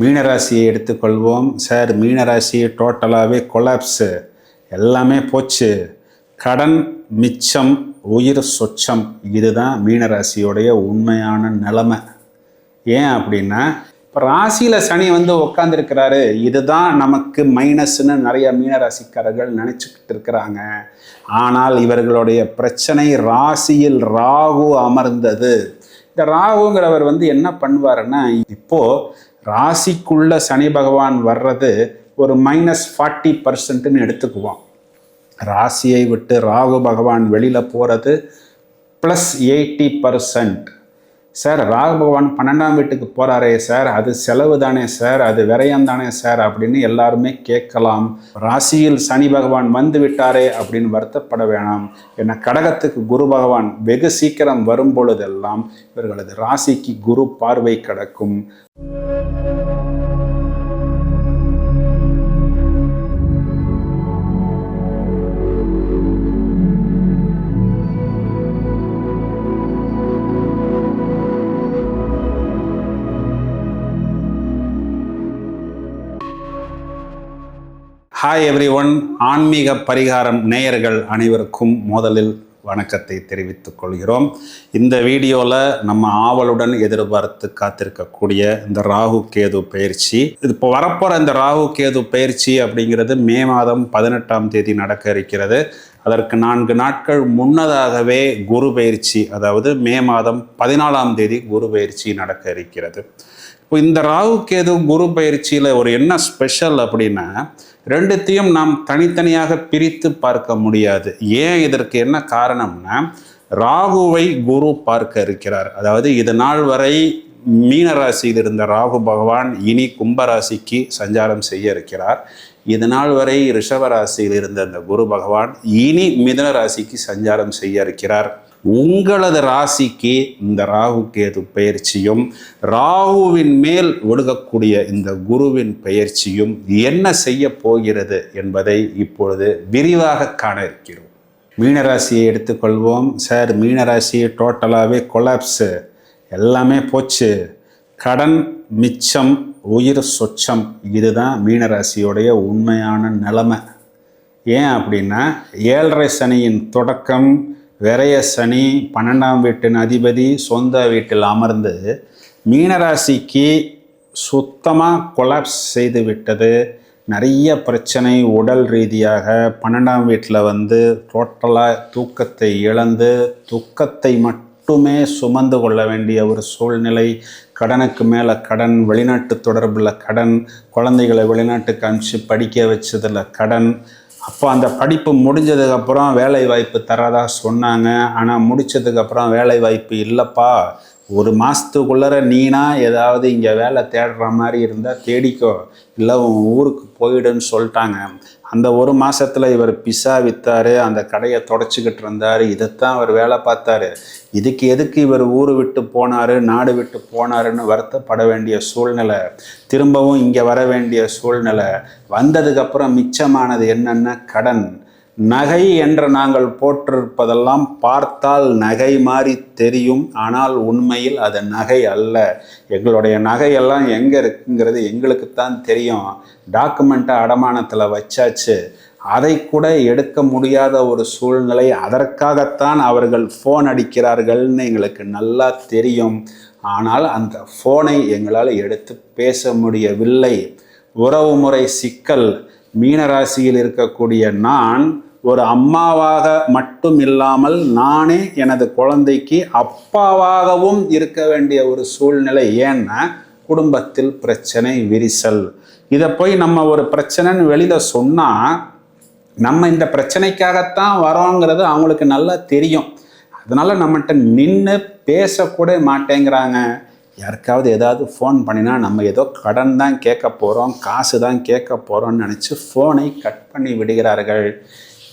மீனராசியை எடுத்துக்கொள்வோம். சார் மீனராசி டோட்டலாகவே கொலாப்ஸு எல்லாமே போச்சு. கடன் மிச்சம் உயிர் சொச்சம். இதுதான் மீனராசியோடைய உண்மையான நிலைமை. ஏன் அப்படின்னா இப்போ ராசியில் சனி வந்து உட்காந்துருக்கிறாரு இதுதான் நமக்கு மைனஸ்னு நிறைய மீனராசிக்காரர்கள் நினச்சிக்கிட்டு இருக்கிறாங்க. ஆனால் இவர்களுடைய பிரச்சனை ராசியில் ராகு அமர்ந்தது. இந்த ராகுங்கிறவர் வந்து என்ன பண்ணுவாருன்னா இப்போது ராசிக்குள்ள சனி பகவான் வர்றது ஒரு மைனஸ் ஃபார்ட்டி பர்சன்ட்னு எடுத்துக்குவோம். ராசியை விட்டு ராகு பகவான் வெளியில் போகிறது plus eighty percent sir Rahu பகவான் பன்னெண்டாம் வீட்டுக்கு போகிறாரே சார் அது செலவு தானே சார் அது விரயம் தானே சார் அப்படின்னு எல்லாருமே கேட்கலாம். ராசியில் சனி பகவான் வந்து விட்டாரே அப்படின்னு வருத்தப்பட வேணாம். என்ன கடகத்துக்கு குரு பகவான் வெகு சீக்கிரம் வரும் பொழுதெல்லாம் இவர்களது ராசிக்கு குரு பார்வை கிடக்கும். ஹாய் எவ்ரி ஒன் ஆன்மீக பரிகாரம் நேயர்கள் அனைவருக்கும் முதலில் வணக்கத்தை தெரிவித்துக் கொள்கிறோம். இந்த வீடியோவில் நம்ம ஆவலுடன் எதிர்பார்த்து காத்திருக்கக்கூடிய இந்த ராகு கேது பயிற்சி. இது இப்போ வரப்போகிற இந்த ராகு கேது பயிற்சி அப்படிங்கிறது மே மாதம் பதினெட்டாம் தேதி நடக்க இருக்கிறது. அதற்கு நான்கு நாட்கள் முன்னதாகவே குரு பயிற்சி அதாவது மே மாதம் பதினாலாம் தேதி குரு பயிற்சி நடக்க இருக்கிறது. இப்போ இந்த ராகு கேது குரு பயிற்சியில் ஒரு என்ன ஸ்பெஷல் அப்படின்னா ரெண்டுத்தையும் நாம் தனித்தனியாக பிரித்து பார்க்க முடியாது. ஏன் இதற்கு என்ன காரணம்னா ராகுவை குரு பார்க்க இருக்கிறார். அதாவது இது நாள் வரை மீனராசியில் இருந்த ராகு பகவான் இனி கும்பராசிக்கு சஞ்சாரம் செய்ய இருக்கிறார். இதனால் வரை ரிஷபராசியில் இருந்த அந்த குரு பகவான் இனி மிதன ராசிக்கு சஞ்சாரம் செய்ய இருக்கிறார். உங்களது ராசிக்கு இந்த ராகு கேது பயிற்சியும் ராகுவின் மேல் ஒழுகக்கூடிய இந்த குருவின் பயிற்சியும் என்ன செய்ய போகிறது என்பதை இப்பொழுது விரிவாக காண இருக்கிறோம். மீனராசியை எடுத்துக்கொள்வோம். சார் மீனராசி டோட்டலாகவே கொலாப்ஸு எல்லாமே போச்சு. கடன் மிச்சம் உயிர் சொச்சம். இதுதான் மீனராசியோடைய உண்மையான நிலைமை. ஏன் அப்படின்னா ஏழரை சனியின் தொடக்கம் விரைய சனி பன்னெண்டாம் வீட்டின் அதிபதி சொந்த வீட்டில் அமர்ந்து மீனராசிக்கு சுத்தமாக கொலாப்ஸ் செய்து விட்டது. நிறைய பிரச்சனை உடல் ரீதியாக பன்னெண்டாம் வீட்டில் வந்து டோட்டலாக தூக்கத்தை இழந்து துக்கத்தை மட்டுமே சுமந்து கொள்ள வேண்டிய ஒரு சூழ்நிலை கடனுக்கு மேலே கடன் வெளிநாட்டு தொடர்பில் கடன் குழந்தைகளை வெளிநாட்டுக்கு அனுப்பிச்சு படிக்க வச்சதில் கடன். அப்போ அந்த படிப்பு முடிஞ்சதுக்கப்புறம் வேலை வாய்ப்பு தராதா சொன்னாங்க. ஆனால் முடித்ததுக்கப்புறம் வேலை வாய்ப்பு இல்லைப்பா. ஒரு மாதத்துக்குள்ளர நீனா ஏதாவது இங்கே வேலை தேடுற மாதிரி இருந்தால் தேடிக்கோ. இல்லை உன் ஊருக்கு போயிடுன்னு சொல்லிட்டாங்க. அந்த ஒரு மாதத்தில் இவர் பிஸா விற்றாரு அந்த கடையை தொடச்சிக்கிட்டு இருந்தார் இதைத்தான் அவர் வேலை பார்த்தாரு. இதுக்கு எதுக்கு இவர் ஊர் விட்டு போனார் நாடு விட்டு போனாருன்னு வருத்தப்பட வேண்டிய சூழ்நிலை. திரும்பவும் இங்கே வர வேண்டிய சூழ்நிலை. வந்ததுக்கப்புறம் மிச்சமானது என்னென்ன கடன். நகை என்று நாங்கள் போற்றிருப்பதெல்லாம் பார்த்தால் நகை மாதிரி தெரியும். ஆனால் உண்மையில் அது நகை அல்ல. எங்களுடைய நகையெல்லாம் எங்கே இருக்குங்கிறது எங்களுக்குத்தான் தெரியும். டாக்குமெண்ட்டை அடமானத்தில் வச்சாச்சு. அதை கூட எடுக்க முடியாத ஒரு சூழ்நிலை. அதற்காகத்தான் அவர்கள் ஃபோன் அடிக்கிறார்கள்னு எங்களுக்கு நல்லா தெரியும். ஆனால் அந்த ஃபோனை எங்களால் எடுத்து பேச முடியவில்லை. உறவுமுறை சிக்கல். மீனராசியில் இருக்கக்கூடிய நான் ஒரு அம்மாவாக மட்டும் இல்லாமல் நானே எனது குழந்தைக்கு அப்பாவாகவும் இருக்க வேண்டிய ஒரு சூழ்நிலை. ஏன்னா குடும்பத்தில் பிரச்சனை விரிசல். இதை போய் நம்ம ஒரு பிரச்சனைன்னு வெளியில் சொன்னால் நம்ம இந்த பிரச்சனைக்காகத்தான் வரோங்கிறது அவங்களுக்கு நல்லா தெரியும். அதனால் நம்மகிட்ட நின்று பேசக்கூட மாட்டேங்கிறாங்க. யாருக்காவது ஏதாவது ஃபோன் பண்ணினா நம்ம ஏதோ கடன் தான் கேட்க போகிறோம் காசு தான் கேட்க போகிறோம்னு நினச்சி ஃபோனை கட் பண்ணி விடுகிறார்கள்.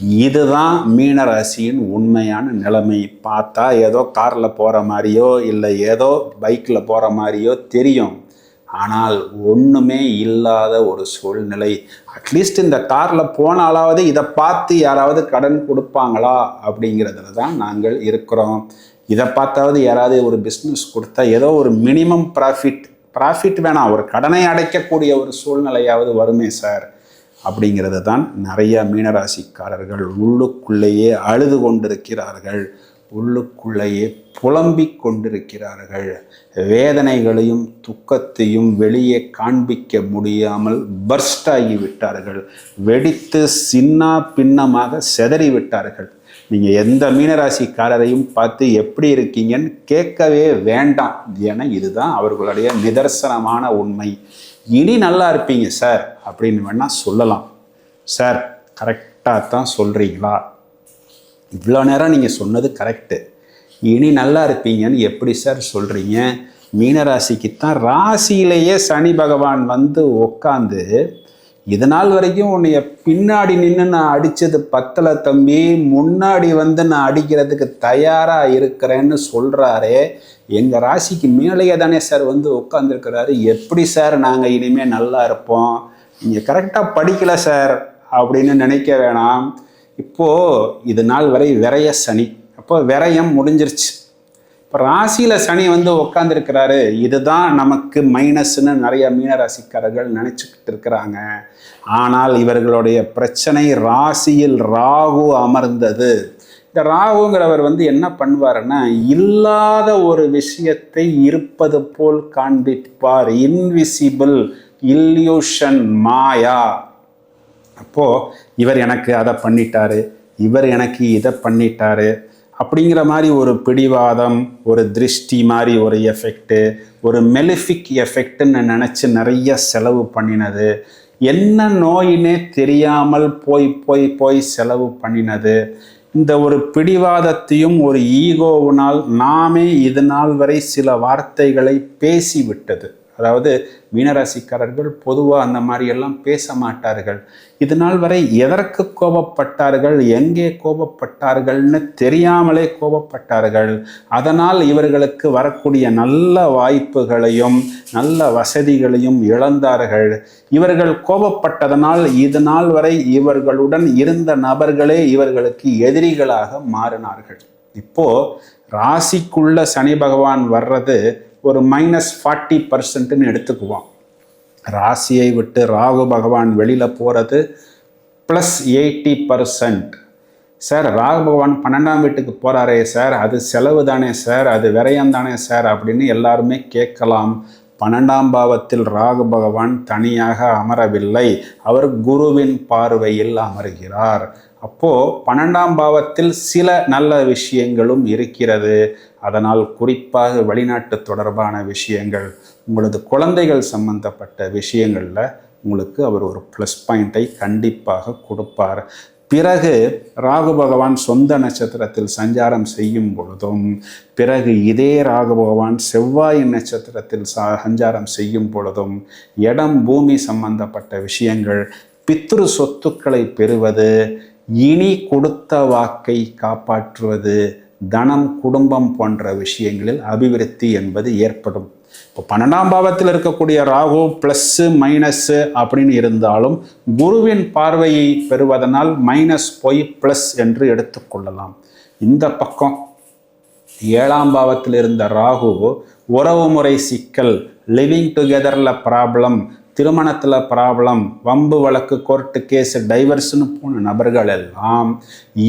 இதுதான் மீனராசியின் உண்மையான நிலைமை. பார்த்தா ஏதோ காரில் போகிற மாதிரியோ இல்லை ஏதோ பைக்கில் போகிற மாதிரியோ தெரியும். ஆனால் ஒன்றுமே இல்லாத ஒரு சூழ்நிலை. அட்லீஸ்ட் இந்த காரில் போனாலாவது இதை பார்த்து யாராவது கடன் கொடுப்பாங்களா அப்படிங்கிறதுல தான் நாங்கள் இருக்கிறோம். இதை பார்த்தாவது யாராவது ஒரு பிஸ்னஸ் கொடுத்தா ஏதோ ஒரு மினிமம் ப்ராஃபிட் ப்ராஃபிட் வேணாம். ஒரு கடனை அடைக்கக்கூடிய ஒரு சூழ்நிலையாவது வருமே சார் அப்படிங்கிறது தான் நிறைய மீனராசிக்காரர்கள் உள்ளுக்குள்ளேயே அழுது கொண்டிருக்கிறார்கள். உள்ளுக்குள்ளேயே புலம்பிக் கொண்டிருக்கிறார்கள். வேதனைகளையும் துக்கத்தையும் வெளியே காண்பிக்க முடியாமல் பர்ஸ்ட் ஆகிவிட்டார்கள் வெடித்து சின்னா பின்னமாக செதறிவிட்டார்கள் நீங்கள் எந்த மீனராசிக்காரரையும் பார்த்து எப்படி இருக்கீங்கன்னு கேட்கவே வேண்டாம். என இதுதான் அவர்களுடைய நிதர்சனமான உண்மை. இனி நல்லா இருப்பீங்க சார். அப்படின்னு வேணால் சொல்லலாம். சார் கரெக்டாக தான் சொல்கிறீங்களா இவ்வளோ நேரம் நீங்கள் சொன்னது கரெக்டு இனி நல்லா இருப்பீங்கன்னு எப்படி சார் சொல்கிறீங்க மீனராசிக்கு தான் ராசியிலேயே சனி பகவான் வந்து உக்காந்து இது நாள் வரைக்கும் உன்னைய பின்னாடி நின்று நான் அடித்தது பத்தலை தம்பி முன்னாடி வந்து நான் அடிக்கிறதுக்கு தயாராக இருக்கிறேன்னு சொல்கிறாரே எங்கள் ராசிக்கு மேலேயே தானே சார் வந்து உட்காந்துருக்கிறாரு எப்படி சார் நாங்கள் இனிமேல் நல்லா இருப்போம்? நீங்கள் கரெக்டாக படிக்கலை சார் அப்படின்னு நினைக்க வேணாம். இப்போது இது நாள் வரை விரைய சனி. அப்போ விரயம் முடிஞ்சிருச்சு. இப்போ ராசியில் சனி வந்து உக்காந்துருக்கிறாரு. இதுதான் நமக்கு மைனஸ்னு நிறைய மீனராசிக்காரர்கள் நினச்சிக்கிட்டு இருக்கிறாங்க. ஆனால் இவர்களுடைய பிரச்சனை ராசியில் ராகு அமர்ந்தது. இந்த ராகுங்கிறவர் வந்து என்ன பண்ணுவாருன்னா இல்லாத ஒரு விஷயத்தை இருப்பது போல் காண்பிப்பார். இன்விசிபிள் இல்யூஷன் மாயா. அப்போது இவர் எனக்கு அதை பண்ணிட்டாரு இவர் எனக்கு இதை பண்ணிட்டாரு அப்படிங்கிற மாதிரி ஒரு பிடிவாதம் ஒரு திருஷ்டி மாதிரி ஒரு எஃபெக்ட்டு ஒரு மெலிஃபிக் எஃபெக்ட்டுன்னு நினச்சி நிறைய செலவு பண்ணினது. என்ன நோயினே தெரியாமல் போய் போய் போய் செலவு பண்ணினது. இந்த ஒரு பிடிவாதத்தையும் ஒரு ஈகோவினால் நாமே இது நாள் வரை சில வார்த்தைகளை பேசிவிட்டது. அதாவது மீனராசிக்காரர்கள் பொதுவாக அந்த மாதிரி எல்லாம் பேச மாட்டார்கள். இது நாள் வரை எதற்கு கோபப்பட்டார்கள் எங்கே கோபப்பட்டார்கள்னு தெரியாமலே கோபப்பட்டார்கள். அதனால் இவர்களுக்கு வரக்கூடிய நல்ல வாய்ப்புகளையும் நல்ல வசதிகளையும் இழந்தார்கள். இவர்கள் கோபப்பட்டதனால் இது நாள் வரை இவர்களுடன் இருந்த நபர்களே இவர்களுக்கு எதிரிகளாக மாறினார்கள். இப்போ ராசிக்குள்ள சனி பகவான் வர்றது ஒரு மைனஸ் ஃபார்ட்டி பர்சன்ட்னு எடுத்துக்குவோம். ராசியை விட்டு ராகு பகவான் வெளியில் போகிறது plus eighty percent sir Rahu பகவான் பன்னெண்டாம் வீட்டுக்கு போகிறாரே சார் அது செலவு தானே சார் அது விரயம் தானே சார் அப்படின்னு எல்லாருமே கேட்கலாம். பன்னெண்டாம் பாவத்தில் ராகு பகவான் தனியாக அமரவில்லை. அவர் குருவின் பார்வையில் அமர்கிறார். அப்போது பன்னெண்டாம் பாவத்தில் சில நல்ல விஷயங்களும் இருக்கிறது. அதனால் குறிப்பாக வெளிநாட்டு தொடர்பான விஷயங்கள் உங்களது குழந்தைகள் சம்பந்தப்பட்ட விஷயங்களில் உங்களுக்கு அவர் ஒரு ப்ளஸ் பாயிண்ட்டை கண்டிப்பாக கொடுப்பார். பிறகு ராகு பகவான் சொந்த நட்சத்திரத்தில் சஞ்சாரம் செய்யும் பொழுதும் பிறகு இதே ராகு பகவான் செவ்வாய் நட்சத்திரத்தில் சஞ்சாரம் செய்யும் பொழுதும் இடம் பூமி சம்பந்தப்பட்ட விஷயங்கள் பித்ரு சொத்துக்களை பெறுவது இனி கொடுத்த வாக்கை காப்பாற்றுவது தனம் குடும்பம் போன்ற விஷயங்களில் அபிவிருத்தி என்பது ஏற்படும். இப்போ பன்னெண்டாம் பாவத்தில் இருக்கக்கூடிய ராகு ப்ளஸ்ஸு மைனஸ்ஸு அப்படின்னு இருந்தாலும் குருவின் பார்வையை பெறுவதனால் மைனஸ் போய் ப்ளஸ் என்று எடுத்துக்கொள்ளலாம் இந்த பக்கம் ஏழாம் பாவத்தில் இருந்த ராகு உறவுமுறை சிக்கல் லிவிங் டுகெதரில் ப்ராப்ளம் திருமணத்தில் ப்ராப்ளம் வம்பு வழக்கு கோர்ட்டு கேஸ் டைவர்ஸ்னு போன நபர்கள் எல்லாம்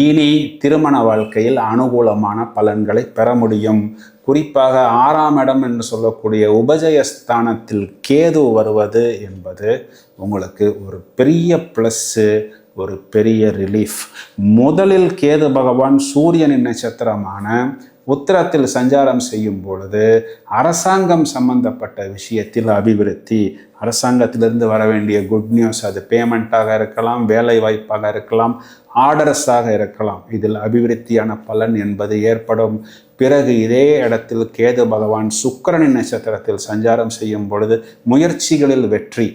இனி திருமண வாழ்க்கையில் அனுகூலமான பலன்களை பெற முடியும். குறிப்பாக ஆறாம் இடம் என்று சொல்லக்கூடிய உபஜயஸ்தானத்தில் கேது வருவது என்பது உங்களுக்கு ஒரு பெரிய ப்ளஸ்ஸு ஒரு பெரிய ரிலீஃப் முதலில் கேது பகவான் சூரியனின் நட்சத்திரமான உத்தரத்தில் சஞ்சாரம் செய்யும் பொழுது அரசாங்கம் சம்பந்தப்பட்ட விஷயத்தில் அபிவிருத்தி அரசாங்கத்திலிருந்து வர வேண்டிய குட் நியூஸ் அது பேமெண்ட்டாக இருக்கலாம் வேலை வாய்ப்பாக இருக்கலாம் ஆர்டர்ஸாக இருக்கலாம். இதில் அபிவிருத்தியான பலன் என்பது ஏற்படும். பிறகு இதே இடத்தில் கேது பகவான் சுக்கரனின் நட்சத்திரத்தில் சஞ்சாரம் செய்யும் பொழுது முயற்சிகளில் வெற்றி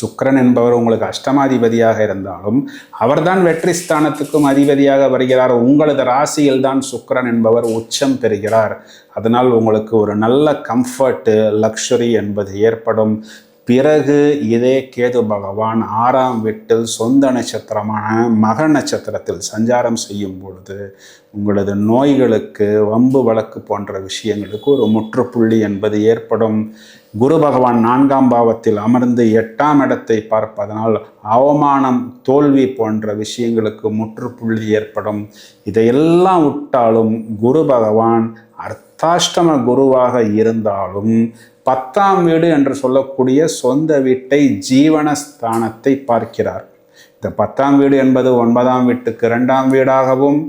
சுக்கரன் என்பவர் உங்களுக்கு அஷ்டமாதிபதியாக இருந்தாலும் அவர்தான் வெற்றி ஸ்தானத்துக்கும் அதிபதியாக வருகிறார். உங்களது ராசியில் தான் சுக்கரன் என்பவர் உச்சம் பெறுகிறார். அதனால் உங்களுக்கு ஒரு நல்ல கம்ஃபர்ட்டு லக்ஷரி என்பது ஏற்படும். பிறகு இதே கேது பகவான் ஆறாம் வீட்டில் சொந்த நட்சத்திரமான மக நட்சத்திரத்தில் சஞ்சாரம் செய்யும் பொழுது உங்களது நோய்களுக்கு வம்பு வழக்கு போன்ற விஷயங்களுக்கு ஒரு முற்றுப்புள்ளி என்பது ஏற்படும். குரு பகவான் நான்காம் பாவத்தில் அமர்ந்து எட்டாம் இடத்தை பார்ப்பதனால் அவமானம் தோல்வி போன்ற விஷயங்களுக்கு முற்றுப்புள்ளி ஏற்படும். இதையெல்லாம் விட்டாலும் குரு பகவான் அர்த்தாஷ்டம குருவாக இருந்தாலும் பத்தாம் வீடு என்று சொல்லக்கூடிய சொந்த வீட்டை ஜீவனஸ்தானத்தை பார்க்கிறார். இந்த பத்தாம் வீடு என்பது ஒன்பதாம் வீட்டுக்கு இரண்டாம் வீடாகவும்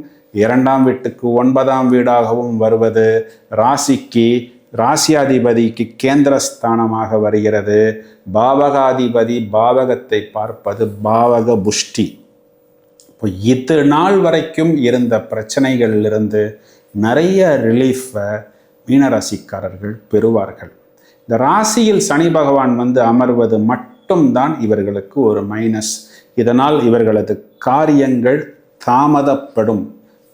இரண்டாம் வீட்டுக்கு ஒன்பதாம் வீடாகவும் வருவது ராசிக்கு ராசியாதிபதிக்கு கேந்திரஸ்தானமாக வருகிறது. பாவகாதிபதி பாவகத்தை பார்ப்பது பாவக புஷ்டி. இப்போ இது நாள் வரைக்கும் இருந்த பிரச்சனைகளிலிருந்து நிறைய ரிலீஃபை மீனராசிக்காரர்கள் பெறுவார்கள். இந்த ராசியில் சனி பகவான் வந்து அமர்வது மட்டும்தான் இவர்களுக்கு ஒரு மைனஸ் இதனால் இவர்களது காரியங்கள் தாமதப்படும்.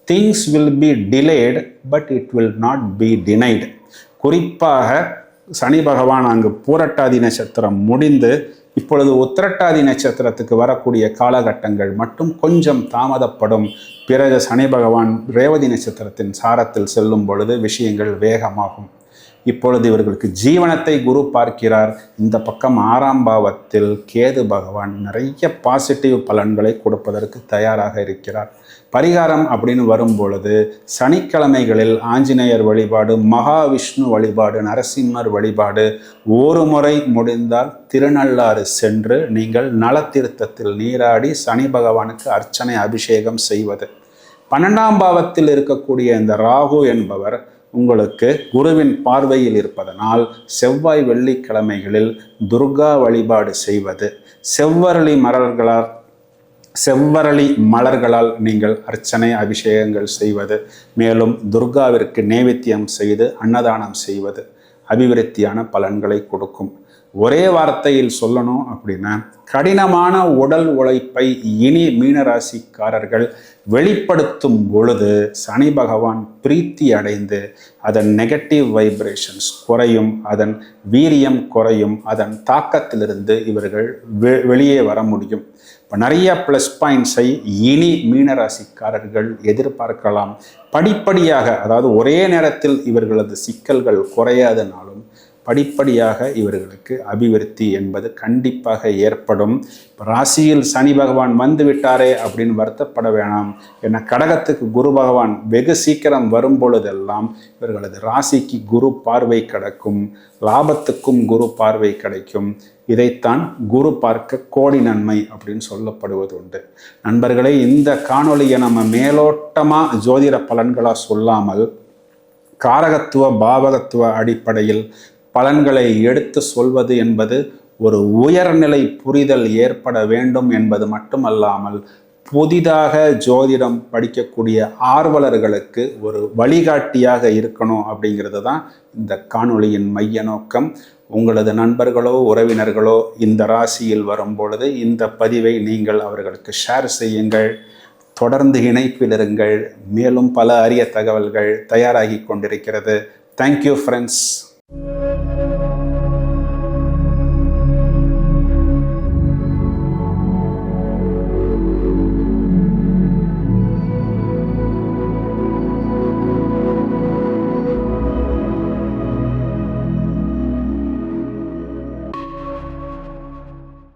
Things will be delayed but it will not be denied குறிப்பாக சனி பகவான் அங்கு பூரட்டாதி நட்சத்திரம் முடிந்து இப்பொழுது உத்திரட்டாதி நட்சத்திரத்துக்கு வரக்கூடிய காலகட்டங்கள் மட்டும் கொஞ்சம் தாமதப்படும். பிறகு சனி பகவான் ரேவதி நட்சத்திரத்தின் சாரத்தில் செல்லும் பொழுது விஷயங்கள் வேகமாகும். இப்பொழுது இவர்களுக்கு ஜீவனத்தை குரு பார்க்கிறார். இந்த பக்கம் ஆறாம் பாவத்தில் கேது பகவான் நிறைய பாசிட்டிவ் பலன்களை கொடுப்பதற்கு தயாராக இருக்கிறார். பரிகாரம் அப்படின்னு வரும் பொழுது சனிக்கிழமைகளில் ஆஞ்சநேயர் வழிபாடு மகாவிஷ்ணு வழிபாடு நரசிம்மர் வழிபாடு ஒரு முறை முடிந்தால் திருநள்ளாறு சென்று நீங்கள் நலத்தீர்த்தத்தில் நீராடி சனி பகவானுக்கு அர்ச்சனை அபிஷேகம் செய்வது. பன்னெண்டாம் பாவத்தில் இருக்கக்கூடிய இந்த ராகு என்பவர் உங்களுக்கு குருவின் பார்வையில் இருப்பதனால் செவ்வாய் வெள்ளிக்கிழமைகளில் துர்கா வழிபாடு செய்வது. செவ்வரளி மலர்களால் செவ்வரளி மலர்களால் நீங்கள் அர்ச்சனை அபிஷேகங்கள் செய்வது. மேலும் துர்காவிற்கு நேவேத்தியம் செய்து அன்னதானம் செய்வது அபிவிருத்தியான பலன்களை கொடுக்கும். ஒரே வார்த்தையில் சொல்லணும் அப்படின்னா கடினமான உடல் உழைப்பை இனி மீனராசிக்காரர்கள் வெளிப்படுத்தும் பொழுது சனி பகவான் பிரீத்தி அடைந்து அதன் நெகட்டிவ் வைப்ரேஷன்ஸ் குறையும் அதன் வீரியம் குறையும் அதன் தாக்கத்திலிருந்து இவர்கள் வெ வெளியே வர முடியும். இப்போ நிறைய ப்ளஸ் பாயிண்ட்ஸை இனி மீனராசிக்காரர்கள் எதிர்பார்க்கலாம். படிப்படியாக அதாவது ஒரே நேரத்தில் இவர்களது சிக்கல்கள் குறையாதனாலும் படிப்படியாக இவர்களுக்கு அபிவிருத்தி என்பது கண்டிப்பாக ஏற்படும். ராசியில் சனி பகவான் வந்து விட்டாரே அப்படின்னு வருத்தப்பட வேணாம். என கடகத்துக்கு குரு பகவான் வெகு சீக்கிரம் வரும் பொழுதெல்லாம் இவர்களது ராசிக்கு குரு பார்வை கிடைக்கும். லாபத்துக்கும் குரு பார்வை கிடைக்கும். இதைத்தான் குரு பார்க்க கோடி நன்மை அப்படின்னு சொல்லப்படுவது உண்டு நண்பர்களே இந்த காணொளியை நம்ம மேலோட்டமாக ஜோதிட பலன்களாக சொல்லாமல் காரகத்துவ பாவகத்துவ அடிப்படையில் பலன்களை எடுத்து சொல்வது என்பது ஒரு உயர்நிலை புரிதல் ஏற்பட வேண்டும் என்பது மட்டுமல்லாமல் புதிதாக ஜோதிடம் படிக்கக்கூடிய ஆர்வலர்களுக்கு ஒரு வழிகாட்டியாக இருக்கணும் அப்படிங்கிறது தான் இந்த காணொளியின் மைய நோக்கம். உங்களது நண்பர்களோ உறவினர்களோ இந்த ராசியில் வரும் பொழுது இந்த பதிவை நீங்கள் அவர்களுக்கு ஷேர் செய்யுங்கள். தொடர்ந்து இணைப்பில் இருங்கள். மேலும் பல அரிய தகவல்கள் தயாராகி கொண்டிருக்கிறது. Thank you friends